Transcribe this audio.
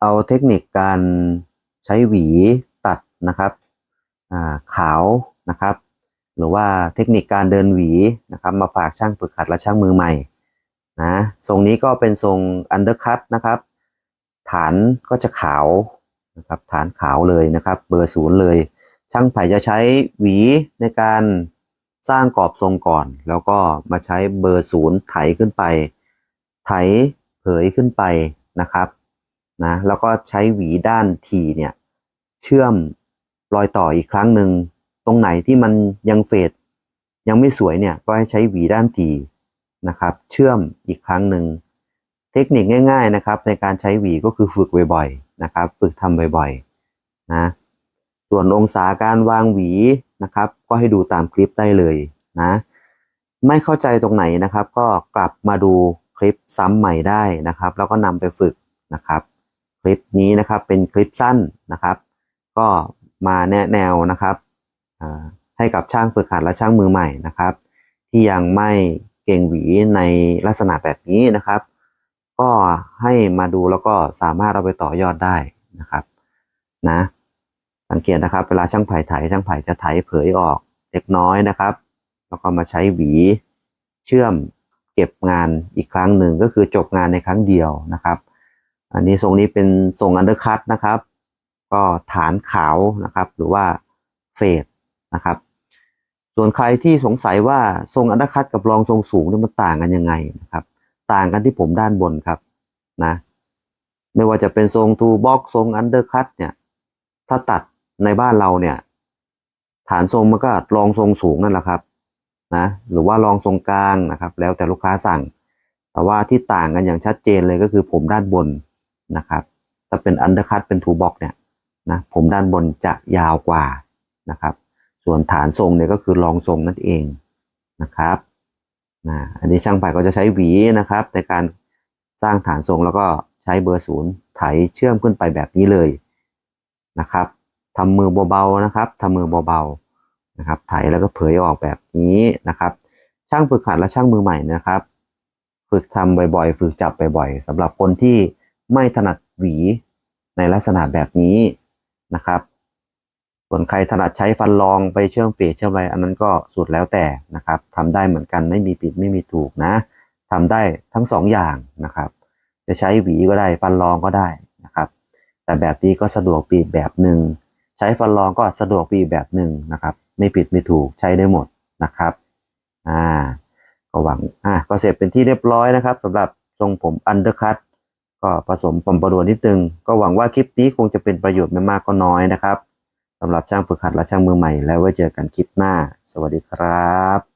เอาเทคนิคการใช้หวีตัดนะครับขาวนะครับ หรือว่าเทคนิคการเดินหวีนะครับ มาฝากช่างฝึกหัดและช่างมือใหม่นะทรงนี้ก็เป็นทรงอันเดอร์คัตนะครับ ฐานก็จะขาวนะครับฐานขาวเลยนะครับ เบอร์ศูนย์เลย ช่างไผ่จะใช้หวีในการสร้างกรอบทรงก่อน แล้วก็มาใช้เบอร์ศูนย์ไถขึ้นไป ไถเผยขึ้นไปนะครับ นะแล้วก็ใช้หวีด้านทีเนี่ยเชื่อมรอยต่ออีกครั้งหนึ่งตรงไหนที่มันยังเฟดยังไม่สวยเนี่ยก็ให้ใช้หวีด้านทีนะครับ เชื่อมอีกครั้งหนึ่งเทคนิคง่าย ๆนะครับ ในการใช้หวีก็คือฝึกบ่อยๆนะครับ ฝึกทำบ่อยๆนะส่วนองศาการวางหวีนะครับ ก็ให้ดูตามคลิปได้เลยนะ ไม่เข้าใจตรงไหนนะครับ ก็กลับมาดูคลิปซ้ำใหม่ได้นะครับ แล้วก็นำไปฝึกนะครับ ลิปนี้นะครับเป็นคลิปสั้นนะครับ ก็มาแนะแนวนะครับให้กับช่างฝึกหัดและช่างมือใหม่นะครับ ที่ยังไม่เก่งหวีในลักษณะแบบนี้นะครับ ก็ให้มาดูแล้วก็สามารถเอาไปต่อยอดได้นะครับนะสังเกตนะครับ เวลาช่างไผ่ไถช่างไผ่จะไถเผยออกเล็กน้อยนะครับ แล้วก็มาใช้หวีเชื่อมเก็บงานอีกครั้งหนึ่งก็คือจบงานในครั้งเดียวนะครับ อันนี้ทรงนี้เป็นทรงอันเดอร์คัตนะครับ ก็ฐานขาวนะครับ หรือว่าเฟดนะครับ ส่วนใครที่สงสัยว่าทรงอันเดอร์คัตกับรองทรงสูงนี่มันต่างกันยังไงนะครับ ต่างกันที่ผมด้านบนครับนะ ไม่ว่าจะเป็นทรงทูบ็อกทรงอันเดอร์คัตเนี่ย ถ้าตัดในบ้านเราเนี่ย ฐานทรงมันก็รองทรงสูงนั่นแหละครับนะ หรือว่ารองทรงกลางนะครับ แล้วแต่ลูกค้าสั่ง แต่ว่าที่ต่างกันอย่างชัดเจนเลยก็คือผมด้านบน นะครับ ถ้าเป็นอันเดอร์คัตเป็นทูบ็อกเนี่ยนะผมด้านบนจะยาวกว่านะครับ ส่วนฐานทรงเนี่ยก็คือรองทรงนั่นเองนะครับนะอันนี้ช่างไผ่ก็จะใช้หวีนะครับ ในการสร้างฐานทรงแล้วก็ใช้เบอร์ศูนย์ไถเชื่อมขึ้นไปแบบนี้เลยนะครับทำมือเบาๆนะครับทำมือเบาๆนะครับ ไถแล้วก็เผยออกแบบนี้นะครับ ช่างฝึกหัดและช่างมือใหม่นะครับ ฝึกทำบ่อยๆ ฝึกจับบ่อยๆสำหรับคนที่ ไม่ถนัดหวีในลักษณะแบบนี้นะครับ ส่วนใครถนัดใช้ฟันรองไปเชื่อมเฟสเชื่อมอะไรอันนั้นก็สุดแล้วแต่นะครับทำได้เหมือนกันไม่มีผิดไม่มีถูกนะทำได้ทั้งสองอย่างนะครับ จะใช้หวีก็ได้ฟันรองก็ได้นะครับ แต่แบบนี้ก็สะดวกปีแบบหนึ่งใช้ฟันรองก็สะดวกปีแบบหนึ่งนะครับ ไม่ผิดไม่ถูกใช้ได้หมดนะครับอ่าก็หวังอ่าก็เสร็จเป็นที่เรียบร้อยนะครับสำหรับทรงผมอันเดอร์คัต ก็ผสมปมประดวนนิดนึง ก็หวังว่าคลิปนี้คงจะเป็นประโยชน์ไม่มากก็น้อยนะครับสำหรับช่างฝึกหัดและช่างมือใหม่ แล้วไว้เจอกันคลิปหน้า สวัสดีครับ